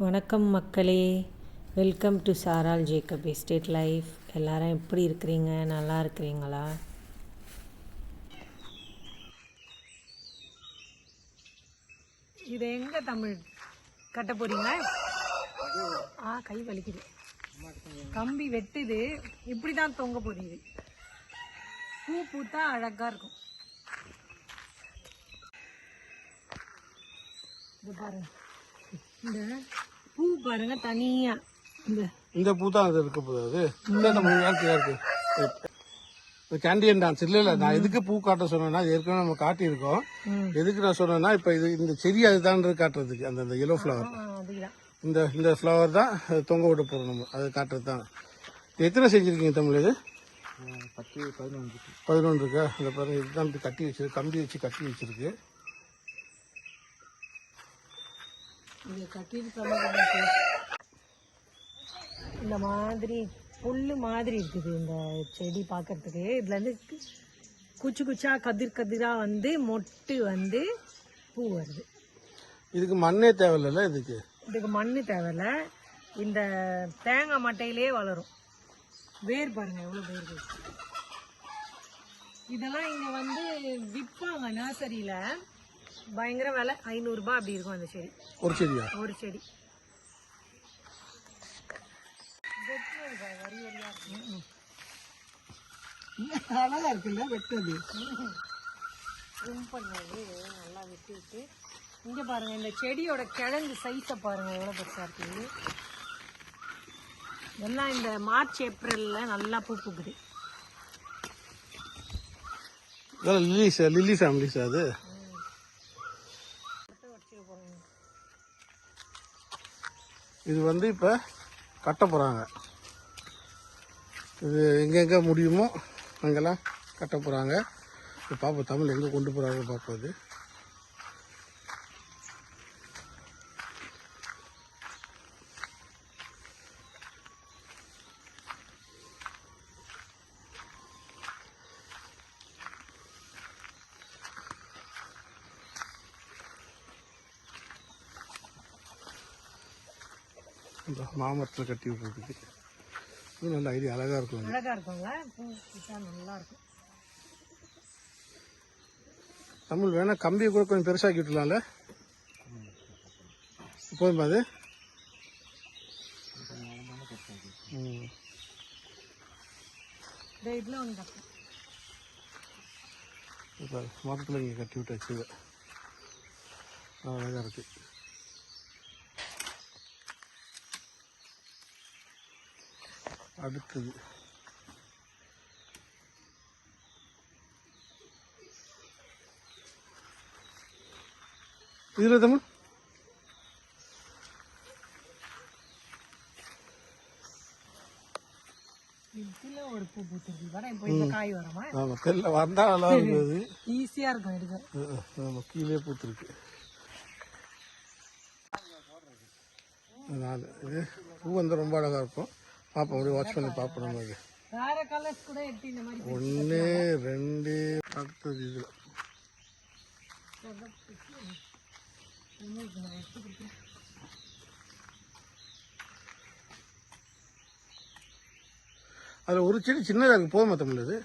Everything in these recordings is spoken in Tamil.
வணக்கம் மக்களே. Welcome to Saral Jacob estate life எல்லாரும் எப்படி இருக்கிறீங்க? நல்லா இருக்கிறீங்களா? இது எங்க தமிழ் கட்ட போறீங்க? ஆ கை வலிக்குது. கம்பி வெட்டுது. இப்படி தான் தொங்க போகுது. பூ பூத்தா அழகா இருக்கும். இது பாருங்க. இந்த பூ பாருங்க தனியா. இந்த. இந்த பூ தான் அது இருக்க போகுது இந்த நம்ம நேரத்தில் இருக்கு. இந்த கேண்டியன் டான்ஸ் இல்லை இல்லை நான் எதுக்கு பூ காட்ட சொன்னேன்னா இது ஏற்கனவே நம்ம காட்டியிருக்கோம். எதுக்கு நான் சொன்னேன்னா இப்போ இது இந்த செடி அதுதான் காட்டுறதுக்கு. அந்த அந்த எல்லோ ஃப்ளவர் இந்த இந்த ஃப்ளவர் தான் அது தொங்க விட போகிறோம் நம்ம. அது காட்டுறது தான். இது எத்தனை செஞ்சுருக்கீங்க தமிழ் இது? பத்து பதினொன்று. பதினொன்று இருக்கா இந்த பாருங்க இதுதான் கட்டி வச்சிருக்கு கம்பி வச்சு கட்டி வச்சிருக்கு. இதை கட்டிட்டு இந்த மாதிரி புல்லு மாதிரி இருக்குது இந்த செடி பார்க்கறதுக்கு இதுல இருந்து குச்சி குச்சா கதிர் கதிரா வந்து மொட்டு வந்து பூ வருது. இதுக்கு மண்ணே தேவையில்ல இதுக்கு? இதுக்கு மண்ணு தேவையில்ல. இந்த தேங்காய் மட்டையிலே வளரும். வேர் பாருங்க எவ்வளவு வேர். இதெல்லாம் இங்க வந்து விற்பாங்க நர்சரியில பயங்கர விலை. ஐநூறு ரூபாய் அப்படி இருக்கும் அந்த செடி. ஒரு செடியா? ஒரு செடி. அழகா இருக்குல்ல வெட்டது ட்ரிம் பண்ணது நல்லா வெட்டி விட்டு இங்க பாருங்க இந்த செடியோட கிழங்கு சைஸை பாருங்க எவ்வளவு பெருசா இருக்குது எல்லாம் இந்த மார்ச் ஏப்ரல்ல நல்லா பூ பூக்குது. Lily sir lily family sir அது? இது வந்து இப்போ கட்ட போகிறாங்க இது எங்கெங்கே முடியுமோ அங்கெல்லாம் கட்ட போகிறாங்க இப்போ பார்ப்போம் தமிழ் எங்கே கொண்டு போகிறாங்க பார்ப்போம் அது இந்த மாமரத்தில் கட்டி விட்டுருக்கு இது நல்ல ஐடியா அழகாக இருக்கும் அது. அழகா இருக்கும்ல? பூ பூத்தா நல்லா இருக்கும் தமிழ் வேணா கம்பியை கூட கொஞ்சம் பெருசாக்கி விட்டுலாம்ல போதுமா அது ம். மரத்தில் இங்கே கட்டி. விட்டாச்சு அழகாக இருக்கு அடுத்தது இதில் தமிழ் இதுல ஒரு பூ பூத்துருக்கு வர இப்போ இந்த காய் வரமா ஆமாம் தெரியல வந்தால் நல்லா இருக்குது ஈஸியா இருக்கும் எடுக்க கீழே பூத்துருக்கு. பூ வந்து ரொம்ப அழகாக இருக்கும். பார்ப்போம் அப்படியே வாட்ச் பண்ணி பார்ப்போம் நம்ம இது. ஒன்று ரெண்டு அடுத்தது இதில். அதில் ஒரு செடி சின்னதாக இருக்கு போதுமா தமிழ் அது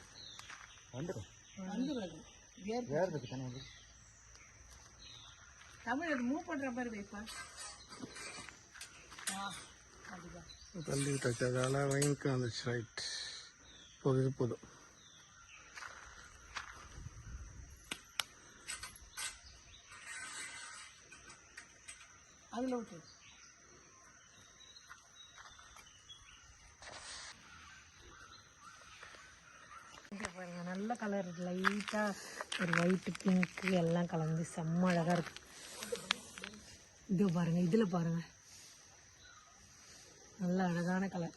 தமிழ் மூவ் பண்ற மாதிரி வைப்பா தள்ளி விட்டாச்சு. அதனால் வயனுக்கு வந்துச்சு. ரைட் போதும் இது போதும் அதில் விட்டு. பாருங்க நல்ல கலர் லைட்டா ஒரு ஒயிட் பிங்க் எல்லாம் கலந்து செம்ம அழகா இருக்கு. இதோ பாருங்க இதுல பாருங்க. நல்ல அழகான கலர்.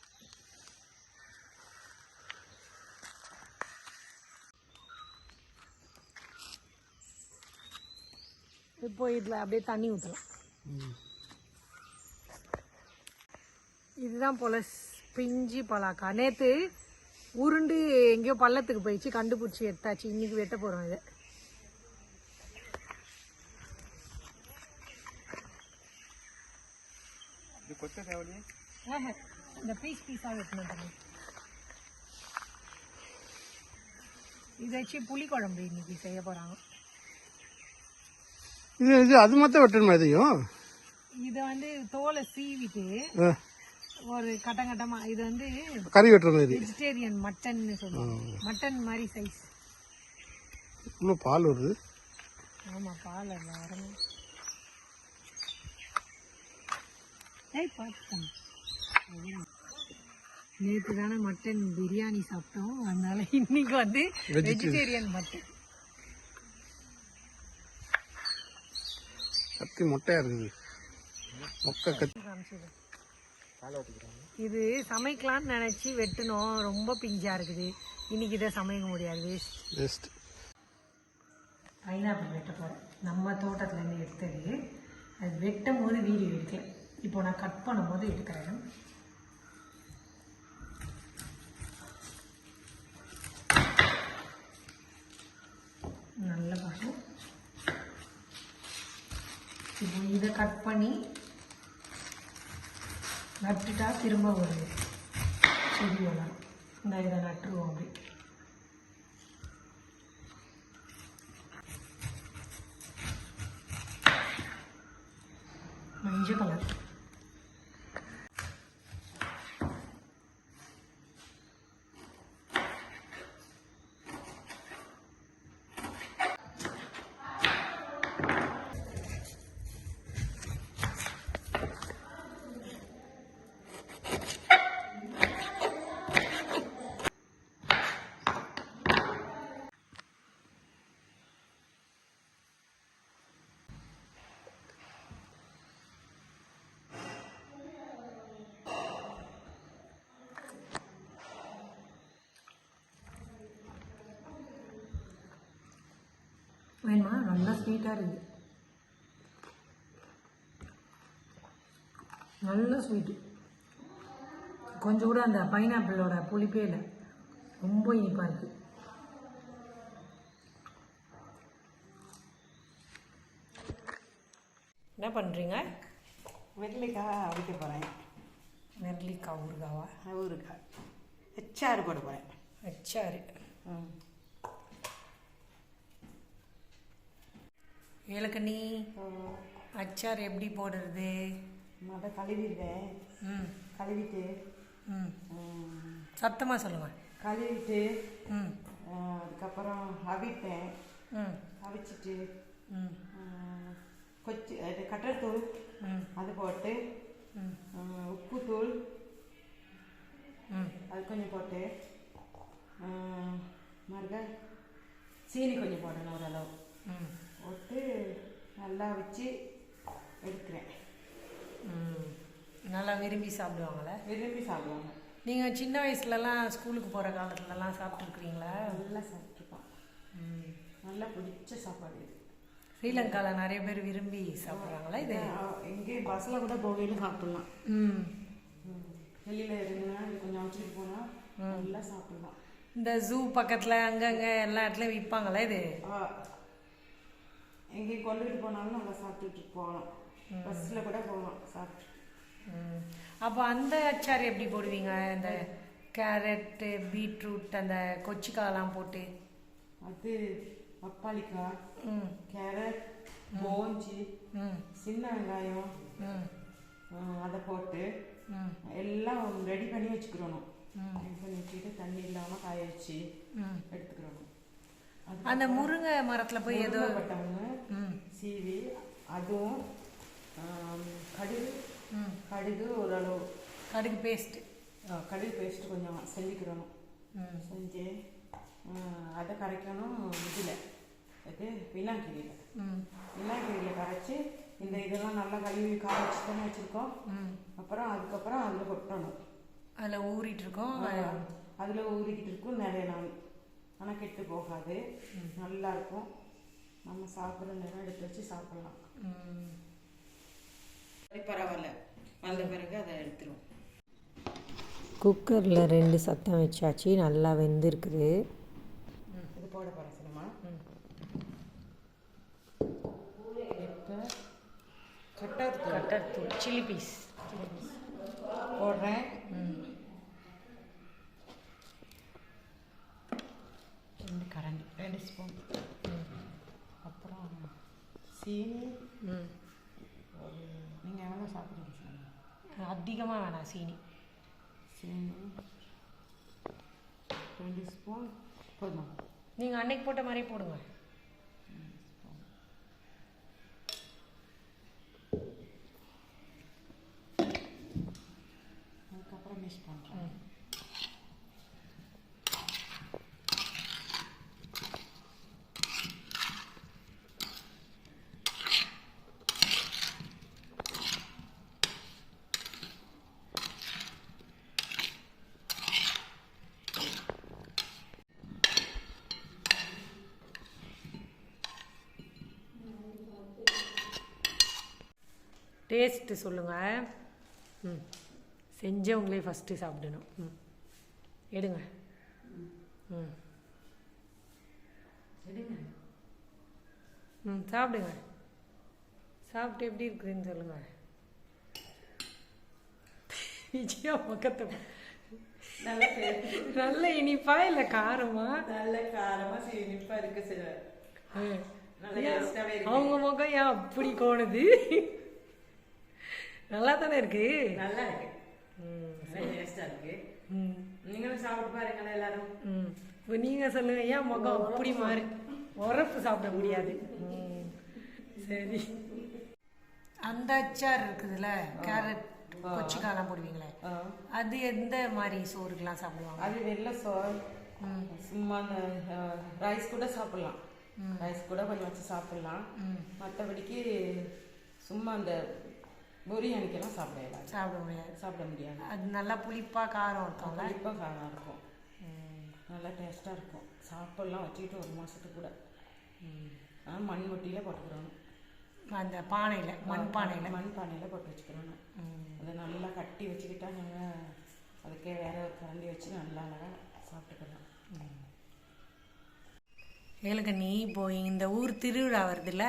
இப்போ இதுல அப்படியே தண்ணி ஊற்றலாம் இதுதான் போல பிஞ்சி பலாக்கா. நேத்து உருண்டு எங்கேயோ பள்ளத்துக்கு போயிடுச்சு கண்டுபிடிச்சி எடுத்தாச்சு. இன்னைக்கு வெட்ட போறோம் இதை ஆஹா, இந்த பீஸ் பீஸாக வெட்டணும் தம்பி இதை வச்சு புளிக்குழம்பு இன்னைக்கு செய்ய போகிறாங்க இது இது அது மட்டும் வெட்டணுமா இதையும்? இதை வந்து தோலை சீவிட்டு ஒரு கட்டம் கட்டமா இது வந்து கறி வெட்டுற மாதிரி. வெஜிடேரியன் மட்டன்னு சொல்லுவாங்க. மட்டன் மாதிரி சைஸ் இன்னும் பால் வருது. ஆமா பால் அதில் வரணும் ஏய் பார்த்தேன் நேற்று தானே மட்டன் பிரியாணி சாப்பிட்டோம். அதனால இன்னைக்கு வந்து வெஜிடேரியன் மட்டன் கத்தி மொட்டையா இருக்குது. மொக்க கத்தி. காமிச்சது இது சமைக்கலாம்னு நினைச்சு வெட்டணும் ரொம்ப பிஞ்சா இருக்குது. இன்னைக்கு இதை சமைக்க முடியாது. வேஸ்ட் பெஸ்ட் பைனாப்பிள் வெட்ட போகிறேன் நம்ம தோட்டத்துலேருந்து எடுத்தது. அது வெட்டும் போது வீடியோ எடுக்கல. இப்போ நான் கட் பண்ணும்போது எடுக்கிறேன். நல்ல பழம் இப்போ இதை கட் பண்ணி நட்டுட்டா திரும்ப ஒரு செடி வளரும் இந்த இதை நட்டுருவோம் அப்படி மஞ்சள் கலர் வேணுமா? நல்லா ஸ்வீட்டாக இருக்குது நல்ல ஸ்வீட்டு கொஞ்சம் கூட அந்த பைனாப்பிளோட புளிப்பே இல்லை. ரொம்ப இனிப்பாக இருக்குது என்ன பண்ணுறீங்க வெள்ளரிக்காய் அவிக்க போகிறேன் நெல்லிக்காய் ஊறுகாவா? ஊறுக்காய் எச்சாறு போட போகிறேன் அச்சாரு ஏலக்கண்ணி அச்சார் எப்படி போடுறது? அதை கழுவிடுவேன். ம். கழுவிட்டு ம். சத்தமாக சொல்லுங்கள் கழுவிட்டு ம். அதுக்கப்புறம் அவிப்பேன். ம். அவிச்சிட்டு ம். கொச்சி இது கட்டத்தூள் ம். அது போட்டு ம். உப்புத்தூள் ம். அது கொஞ்சம் போட்டு ம், மறுக சீனி கொஞ்சம் போடணும் ஓரளவு. ம். போட்டு நல்லா வச்சு எடுக்கிறேன். நல்லா விரும்பி சாப்பிடுவாங்களே விரும்பி சாப்பிடுவாங்க. நீங்கள் சின்ன வயசுலலாம் ஸ்கூலுக்கு போகிற காலத்துலலாம் சாப்பிட்ருக்குறீங்களா நல்லா சாப்பிட்ருப்பான் ம். நல்லா பிடிச்ச சாப்பாடு இது. ஸ்ரீலங்காவில் நிறைய பேர் விரும்பி சாப்பிட்றாங்களா இது? எங்கே பஸ்ஸில் கூட போகையில் சாப்பிடலாம். ம். வெளியில் இருந்ததுன்னா இது கொஞ்சம் வச்சுட்டு போனால் நல்லா சாப்பிடலாம். இந்த ஜூ பக்கத்தில் அங்கங்கே எல்லா இடத்துலையும் விற்பாங்களா இது? எங்கேயும் கொண்டுகிட்டு போனாலும் நம்ம சாப்பிட்டுட்டு போகலாம். பஸ்ஸில் கூட போகலாம் சாப்பிட்டு. ம். அப்போ அந்த அச்சார் எப்படி போடுவீங்க? இந்த கேரட்டு பீட்ரூட் அந்த கொச்சிக்காயெல்லாம் போட்டு? அது பப்பாளிக்காய் கேரட் போஞ்சி சின்ன வெங்காயம் அதை போட்டு எல்லாம் ரெடி பண்ணி வச்சுக்கிறணும். ரெடி பண்ணி வச்சுக்கிட்டு தண்ணி இல்லாமல் காய வச்சு ம். எடுத்துக்கிறணும். அந்த முருங்கை மரத்தில் போய் ஏதோ பட்டவங்க சீவி அதுவும் கடுகு கடுகு ஓரளவு. கடுகு பேஸ்ட்டு கடுகு பேஸ்ட் கொஞ்சம் செஞ்சுக்கிறணும் ம். செஞ்சு அதை கரைக்கணும் இதில். இது வினாக்கிரியில் ம். வினாக்கிரியில் கரைச்சி இந்த இதெல்லாம் நல்லா கழுவி காய வச்சு தானே வச்சுருக்கோம். ம். அப்புறம் அதுக்கப்புறம் அதில் கொட்டணும். அதில் ஊறிட்டு இருக்கோம் அதில் ஊறிக்கிட்டு இருக்கும் நிறைய நாள். ஆனால் கெட்டு போகாது. நல்லா இருக்கும். நம்ம சாப்பிட்ற நேரம் எடுத்து வச்சு சாப்பிடலாம். பரவாயில்ல. வந்த பிறகு அதை எடுத்துருவோம். குக்கரில் ரெண்டு சத்தம் வச்சாச்சு நல்லா வெந்திருக்குது. இது போட போகிறேன் சினிமா? கட்டாத்து கட்டர் தூள் சில்லி பீஸ் சில்லி போடுறேன் ரெண்டு கரண்டி ரெண்டு ஸ்பூன் அப்புறம் சீனி ம் ஒரு நீங்கள் எவ்வளோ சாப்பிடுங்க சொல்லுங்க சீனி ரெண்டு ஸ்பூன் போதுமா நீங்கள் அன்னைக்கு போட்ட மாதிரி போடுங்க டேஸ்ட்டு சொல்லுங்கள் ம். செஞ்சவங்களே ஃபஸ்ட்டு சாப்பிடணும். ம். எடுங்க. ம். எடுங்க. ம் சாப்பிடுங்க. சாப்பிட்டு எப்படி இருக்குதுன்னு சொல்லுங்கள் விஜயா பக்கத்தை நல்ல இனிப்பா இல்லை காரமா? நல்ல காரமாக சீனிப்பாக இருக்கு சார் ம். நல்ல ஏன் டேஸ்டாகவே இருக்கு. அவங்க முகம் ஏன் அப்படி கோணுது? நல்லா தானே இருக்கு? நல்லா இருக்கு ம் நல்ல டேஸ்டாக இருக்கு. ம். நீங்களும் சாப்பிட்டு பாருங்களேன் எல்லாரும். ம். இப்போ நீங்கள் சொல்லுங்க ஏன் முகம் அப்படி மாறி உரப்பு சாப்பிட முடியாது. ம் சரி. அந்த அச்சார் இருக்குதுல்ல கேரட் கொச்சிக்காலாம் போடுவீங்களே அது எந்த மாதிரி சோறுக்கெல்லாம் சாப்பிடுவாங்க? அது வெள்ளை சோறு. சும்மா அந்த ரைஸ் கூட சாப்பிடலாம். ரைஸ் கூட கொஞ்சம் வச்சு சாப்பிடலாம். மற்றபடிக்கு சும்மா அந்த பிரியாணிக்கெல்லாம் சாப்பிட இயலாது. சாப்பிட முடியாது. சாப்பிட முடியாது. அது நல்லா புளிப்பா காரம் இருக்கும்ல? கண்டிப்பாக காரம் இருக்கும். நல்லா டேஸ்ட்டாக இருக்கும். சாப்பிடலாம் வச்சுக்கிட்டு ஒரு மாதத்துக்கு கூட. ஆனால் மண் மட்டியில் போட்டுக்கிறோம் அந்த பானையில் மண் பானையில். மண் பானையில் போட்டு வச்சுக்கிறோம் அதை நல்லா கட்டி வச்சுக்கிட்டா நாங்கள் அதுக்கே வேற ஒரு கரண்டி வச்சு நல்லா அழகாக சாப்பிட்டுக்கலாம். நீ இப்போ இந்த ஊர் திருவிழா வருதுல்ல?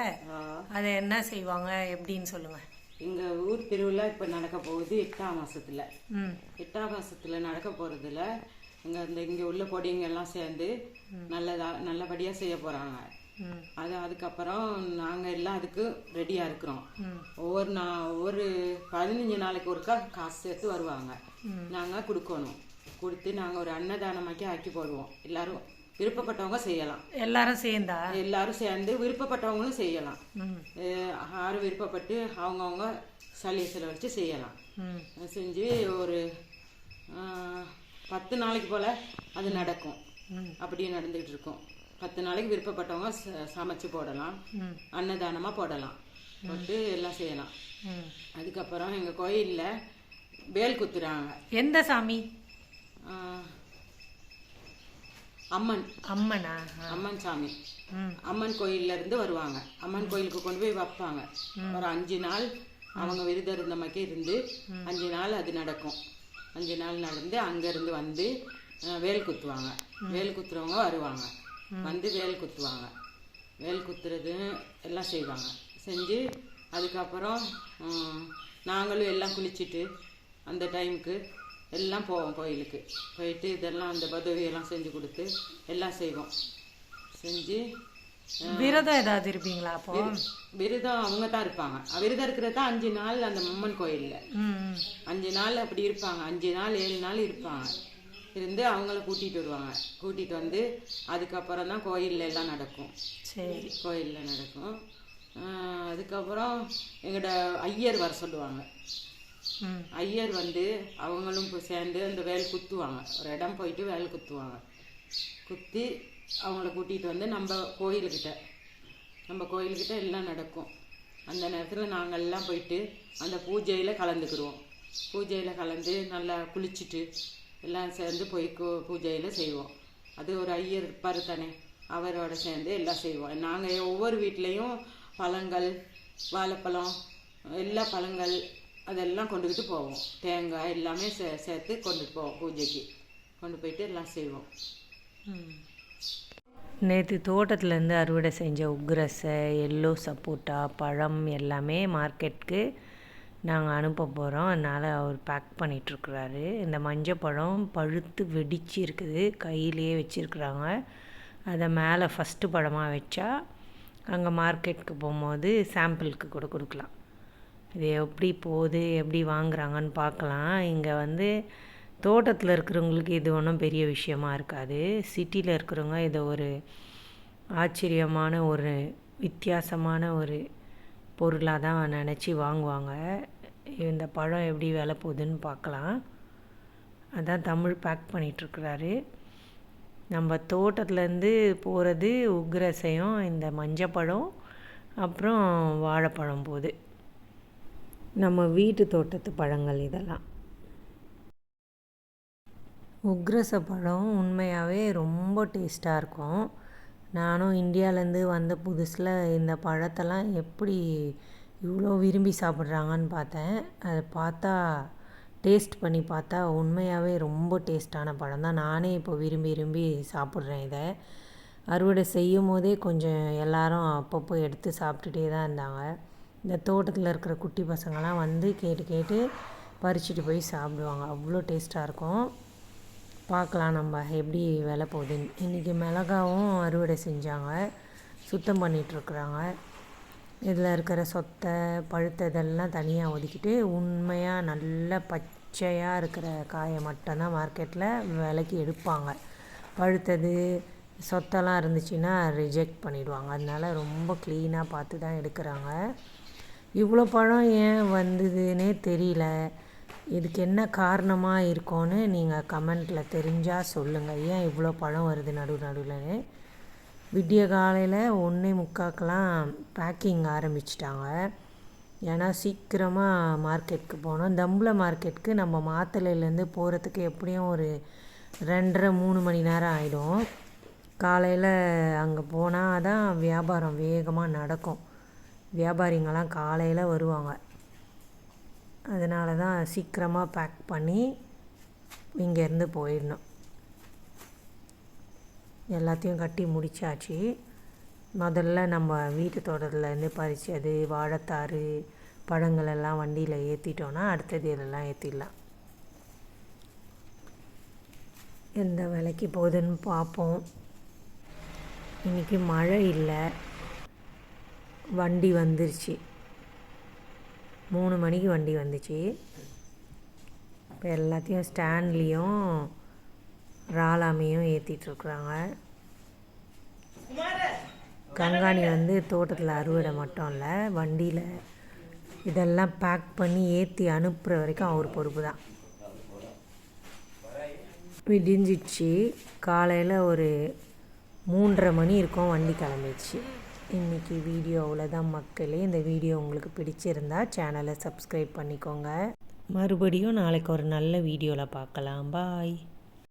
அதை என்ன செய்வாங்க? எப்படின்னு சொல்லுங்க. எங்கள் ஊர் திருவிழா இப்போ நடக்க போகுது எட்டாம் மாசத்துல. ம். எட்டாம் மாசத்துல நடக்க போகிறதுல இங்கே இந்த இங்கே உள்ள பொடிங்க எல்லாம் சேர்ந்து நல்லதா நல்லபடியாக செய்ய போகிறாங்க அது அதுக்கப்புறம் நாங்கள் எல்லாம் அதுக்கு ரெடியாக இருக்கிறோம். ஒவ்வொரு நா ஒவ்வொரு பதினஞ்சு நாளைக்கு ஒருக்கா காசு சேர்த்து வருவாங்க. நாங்கள் கொடுக்கணும். கொடுத்து நாங்கள் ஒரு அன்னதானமாக்கி ஆக்கி போடுவோம். எல்லாரும் விருப்பப்பட்டவங்க செய்யலாம். எல்லாரும் சேர்ந்தா? எல்லாரும் சேர்ந்து விருப்பப்பட்டவங்களும் செய்யலாம். யாரும் விருப்பப்பட்டு அவங்கவுங்க சளியை செலவழித்து செய்யலாம். செஞ்சு ஒரு பத்து நாளைக்கு போல் அது நடக்கும். அப்படியே நடந்துகிட்டு இருக்கும். பத்து நாளைக்கு விருப்பப்பட்டவங்க சமைச்சு போடலாம். அன்னதானமாக போடலாம். போட்டு எல்லாம் செய்யலாம். அதுக்கப்புறம் எங்கள் கோயிலில் வேல் குத்துறாங்க. எந்த சாமி? அம்மன். அம்மனா? அம்மன் சாமி. அம்மன் கோயில்ல இருந்து வருவாங்க. அம்மன் கோயிலுக்கு கொண்டு போய் வைப்பாங்க. ஒரு அஞ்சு நாள் அவங்க விரதம் இருந்த மாதிரி இருந்து அஞ்சு நாள் அது நடக்கும். அஞ்சு நாள் நடந்து அங்கேருந்து வந்து வேல் குத்துவாங்க. வேல் குத்துறவங்க வருவாங்க. வந்து வேல் குத்துவாங்க. வேல் குத்துறது எல்லாம் செய்வாங்க. செஞ்சு அதுக்கப்புறம் நாங்களும் எல்லாம் குளிச்சுட்டு அந்த டைமுக்கு எல்லாம் போவோம் கோயிலுக்கு. போயிட்டு இதெல்லாம் அந்த பதவியெல்லாம் செஞ்சு கொடுத்து எல்லாம் செய்வோம். செஞ்சு விரதம் ஏதாவது இருப்பீங்களா அப்போ? விரதம் அவங்க தான் இருப்பாங்க. விரதம் இருக்கிறது தான் அஞ்சு நாள் அந்த அம்மன் கோயிலில். அஞ்சு நாள் அப்படி இருப்பாங்க. அஞ்சு நாள் ஏழு நாள் இருப்பாங்க. இருந்து அவங்கள கூட்டிகிட்டு வருவாங்க. கூட்டிகிட்டு வந்து அதுக்கப்புறம் தான் கோயில்ல எல்லாம் நடக்கும். சரி. கோயிலில் நடக்கும். அதுக்கப்புறம் எங்களோட ஐயர் வர சொல்லுவாங்க. ஐயர் வந்து அவங்களும் சேர்ந்து அந்த வேல் குத்துவாங்க. ஒரு இடம் போயிட்டு வேல் குத்துவாங்க. குத்தி அவங்கள கூட்டிகிட்டு வந்து நம்ம கோயிலுக்கிட்ட நம்ம கோயிலுக்கிட்ட எல்லாம் நடக்கும். அந்த நேரத்தில் நாங்கள் எல்லாம் போயிட்டு அந்த பூஜையில் கலந்துக்கிடுவோம் பூஜையில் கலந்து நல்லா குளிச்சுட்டு எல்லாம் சேர்ந்து போய் பூஜையில் செய்வோம். அது ஒரு ஐயர் இருப்பார் தானே அவரோட சேர்ந்து எல்லாம் செய்வோம். நாங்கள் ஒவ்வொரு வீட்லேயும் பழங்கள் வாழைப்பழம் எல்லா பழங்கள் அதெல்லாம் கொண்டுக்கிட்டு போவோம். தேங்காய் எல்லாமே சே சேர்த்து கொண்டுட்டு போவோம் பூஜைக்கு. கொண்டு போயிட்டு எல்லாம் செய்வோம். நேற்று தோட்டத்துலேருந்து அறுவடை செஞ்ச உக்ரஸை எல்லோ சப்போட்டா பழம் எல்லாமே மார்க்கெட்டுக்கு நாங்கள் அனுப்ப போகிறோம். அதனால் அவர் பேக் பண்ணிகிட்ருக்குறாரு. இந்த மஞ்சப்பழம் பழுத்து வெடிச்சு இருக்குது. கையிலேயே வச்சுருக்குறாங்க. அதை மேலே ஃபஸ்ட்டு பழமாக வச்சா அங்கே மார்க்கெட்டுக்கு போகும்போது சாம்பிளுக்கு கூட கொடுக்கலாம். இது எப்படி போகுது எப்படி வாங்குறாங்கன்னு பார்க்கலாம். இங்கே வந்து தோட்டத்தில் இருக்கிறவங்களுக்கு இது ஒன்றும் பெரிய விஷயமா இருக்காது. சிட்டியில் இருக்கிறவங்க இதை ஒரு ஆச்சரியமான ஒரு வித்தியாசமான ஒரு பொருளாக தான் நினச்சி வாங்குவாங்க. இந்த பழம் எப்படி விலை போகுதுன்னு பார்க்கலாம். அதான் தமிழ் பேக் பண்ணிகிட்ருக்கிறாரு நம்ம தோட்டத்துலேருந்து போகிறது உக்ரசையும் இந்த மஞ்சப்பழம் அப்புறம் வாழைப்பழம் போகுது. நம்ம வீட்டு தோட்டத்து பழங்கள் இதெல்லாம். உக்ரச பழம் உண்மையாகவே ரொம்ப டேஸ்ட்டாக இருக்கும். நானும் இந்தியாவிலேருந்து வந்த புதுசில் இந்த பழத்தெல்லாம் எப்படி இவ்வளோ விரும்பி சாப்பிட்றாங்கன்னு பார்த்தேன். அதை பார்த்தா டேஸ்ட் பண்ணி பார்த்தா உண்மையாகவே ரொம்ப டேஸ்ட்டான பழம் தான். நானே இப்போ விரும்பி விரும்பி சாப்பிட்றேன் இதை. அறுவடை செய்யும் போதே கொஞ்சம் எல்லாரும் அப்பப்போ எடுத்து சாப்பிட்டுட்டே தான் இருந்தாங்க. இந்த தோட்டத்தில் இருக்கிற குட்டி பசங்கள்லாம் வந்து கேட்டு கேட்டு பறிச்சுட்டு போய் சாப்பிடுவாங்க. அவ்வளோ டேஸ்ட்டாக இருக்கும். பார்க்கலாம் நம்ம எப்படி விலை போகுதுன்னு. இன்றைக்கி மிளகாவும் அறுவடை செஞ்சாங்க. சுத்தம் பண்ணிகிட்ருக்குறாங்க இதில் இருக்கிற சொத்தை பழுத்த இதெல்லாம் தனியாக ஒதுக்கிட்டு உண்மையாக நல்ல பச்சையாக இருக்கிற காயை மட்டும்தான் மார்க்கெட்டில் விலைக்கு எடுப்பாங்க. பழுத்தது சொத்தெல்லாம் இருந்துச்சுன்னா ரிஜெக்ட் பண்ணிவிடுவாங்க அதனால ரொம்ப க்ளீனாக பார்த்து தான் எடுக்கிறாங்க. இவ்வளோ பழம் ஏன் வந்ததுன்னே தெரியல. இதுக்கு என்ன காரணமாக இருக்கும்னு நீங்கள் கமெண்ட்டில் தெரிஞ்சால் சொல்லுங்கள் ஏன் இவ்வளோ பழம் வருது நடு நடுவில்னு விடிய காலையில் ஒன்றே முக்காக்கெலாம் பேக்கிங் ஆரம்பிச்சிட்டாங்க. ஏன்னா சீக்கிரமாக மார்க்கெட்டுக்கு போனோம் தம்புல மார்க்கெட்டுக்கு நம்ம மாத்தளையிலேருந்து போகிறதுக்கு எப்படியும் ஒரு ரெண்டரை மூணு மணி நேரம் ஆகிடும் காலையில் அங்கே போனால் தான் வியாபாரம் வேகமாக நடக்கும். வியாபாரிங்கெல்லாம் காலையில் வருவாங்க. அதனால தான் சீக்கிரமாக பேக் பண்ணி இங்கேருந்து போயிடணும். எல்லாத்தையும் கட்டி முடிச்சாச்சு. முதல்ல நம்ம வீட்டு தோட்டத்துலேருந்து பறிச்சது வாழைத்தாறு பழங்கள் எல்லாம் வண்டியில் ஏற்றிட்டோன்னா அடுத்தது இதெல்லாம் ஏற்றிடலாம் எந்த விலைக்கு போகுதுன்னு பார்ப்போம். இன்றைக்கி மழை இல்லை. வண்டி வந்துருச்சு. மூணு மணிக்கு வண்டி வந்துச்சு. இப்போ எல்லாத்தையும் ஸ்டாண்ட்லேயும் ராலாமையும் ஏற்றிட்டுருக்குறாங்க கங்காணி வந்து தோட்டத்தில் அறுவடை மட்டும் இல்லை வண்டியில் இதெல்லாம் பேக் பண்ணி ஏற்றி அனுப்புகிற வரைக்கும் அவர் பொறுப்பு தான். விடிஞ்சிடுச்சு காலையில் ஒரு மூன்றரை மணி இருக்கும் வண்டி கிளம்பிடுச்சு. இன்றைக்கி வீடியோ அவ்வளோதான் மக்களே இந்த வீடியோ உங்களுக்கு பிடிச்சிருந்தா சேனலை சப்ஸ்கிரைப் பண்ணிக்கோங்க. மறுபடியும் நாளைக்கு ஒரு நல்ல வீடியோவில் பார்க்கலாம். பாய்